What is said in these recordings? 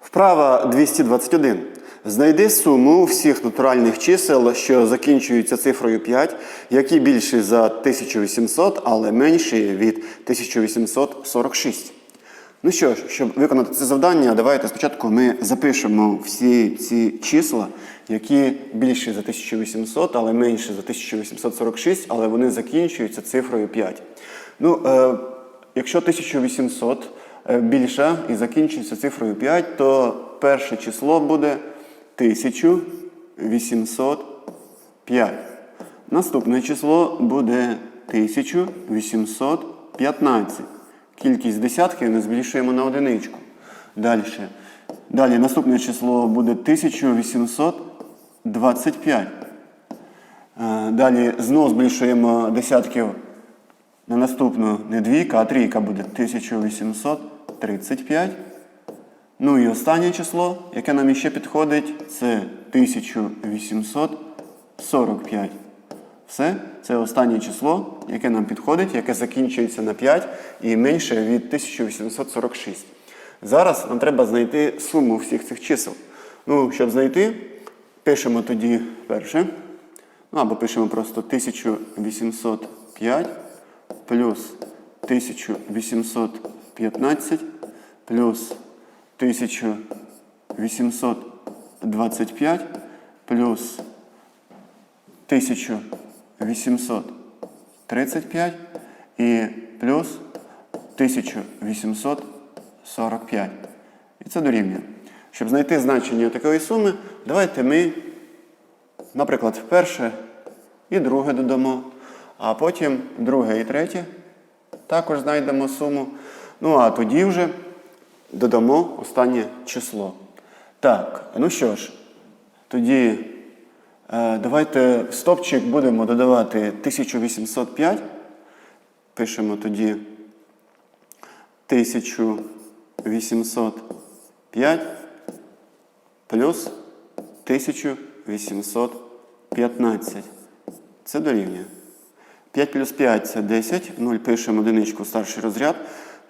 Вправа 221. Знайди суму всіх натуральних чисел, що закінчуються цифрою 5, які більші за 1800, але менші від 1846. Ну що ж, щоб виконати це завдання, давайте спочатку ми запишемо всі ці числа, які більші за 1800, але менші за 1846, але вони закінчуються цифрою 5. Ну, е, якщо 1800 е, більше і закінчується цифрою 5, то перше число буде 1805. Наступне число буде 1815. Кількість десятків ми збільшуємо на одиничку. Далі. Далі наступне число буде 1825. Е, Далі знову збільшуємо десятків на наступну не двійка, а трійка буде 1835. Ну і останнє число, яке нам іще підходить, це 1845. Все, це останнє число, яке нам підходить, яке закінчується на 5 і менше від 1846. Зараз нам треба знайти суму всіх цих чисел. Ну, щоб знайти, пишемо тоді перше. Ну, або пишемо просто 1805 плюс 1815 плюс 1825 плюс 1835 і плюс 1845. І це дорівнює. Щоб знайти значення такої суми, давайте ми, наприклад, перше і друге додамо, а потім друге і третє також знайдемо суму. Ну а тоді вже додамо останнє число. Так, ну що ж, тоді е, давайте в стопчик будемо додавати 1805. Пишемо тоді 1805 плюс 1815. Це дорівнює. 5 плюс 5 це 10, 0 пишемо одиничку старший розряд.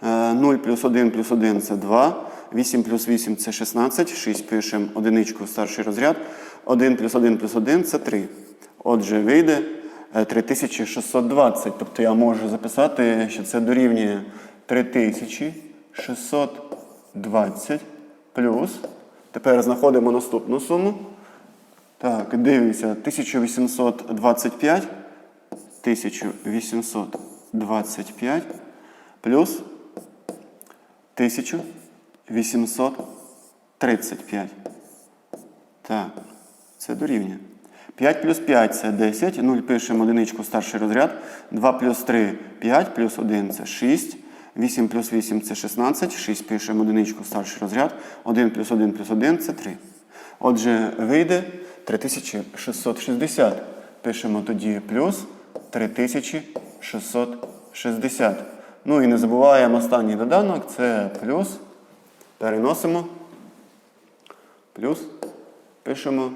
Е, 0 плюс 1 плюс 1 це 2. 8 плюс 8 це 16. 6 пишемо одиничку старший розряд. 1 плюс 1 плюс 1 це 3. Отже, вийде е, 3620. Тобто я можу записати, що це дорівнює 3620 плюс. Тепер знаходимо наступну суму. Так, дивимося, 1825. 1825 плюс 1835. Так, це дорівнює. 5 плюс 5 це 10. 0 пишемо одиничку старший розряд. 2 плюс 3 5 плюс 1 це 6. 8 плюс 8 це 16. 6 пишемо одиничку старший розряд. 1 плюс 1 плюс 1 це 3. Отже, вийде 3660. Пишемо тоді плюс 3660. Ну і не забуваємо останній доданок, це плюс. Переносимо. Плюс. Пишемо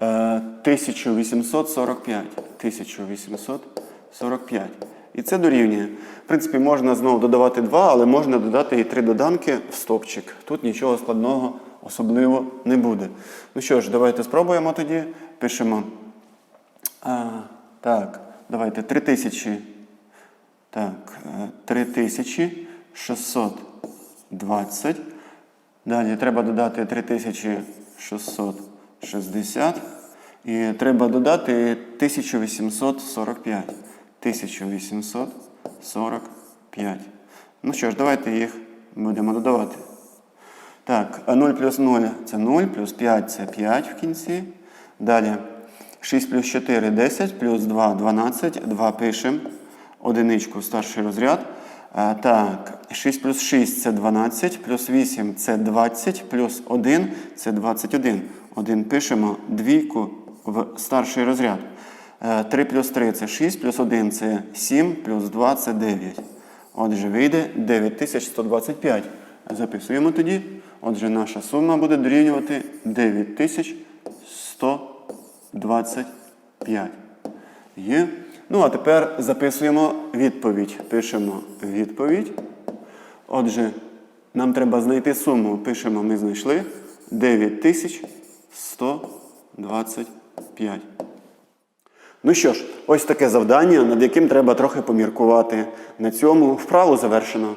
е, 1845. 1845. І це дорівнює. В принципі, можна знову додавати 2, але можна додати і 3 доданки в стопчик. Тут нічого складного особливо не буде. Ну що ж, давайте спробуємо тоді. Пишемо. А, так, давайте 3000. Так, е, 3620. Далі треба додати 3660. І треба додати 1845. 1845. Ну що ж, давайте їх будемо додавати. Так, 0 плюс 0 це 0, плюс 5 це 5 в кінці. Далі 6 плюс 4 10, плюс 2 12. 2 пишемо. Одиничку старший розряд. Так, 6 плюс 6 це 12, плюс 8 це 20, плюс 1 це 21. 1 пишемо двійку в старший розряд. 3 плюс 3 це 6, плюс 1 це 7, плюс 2 це 9. Отже, вийде 9125. Записуємо тоді. Отже, наша сума буде дорівнювати 9125. Є. Ну, а тепер записуємо відповідь. Пишемо відповідь. Отже, Нам треба знайти суму. Пишемо, ми знайшли 9125. Ну що ж, ось таке завдання, над яким треба трохи поміркувати. На цьому вправу завершено.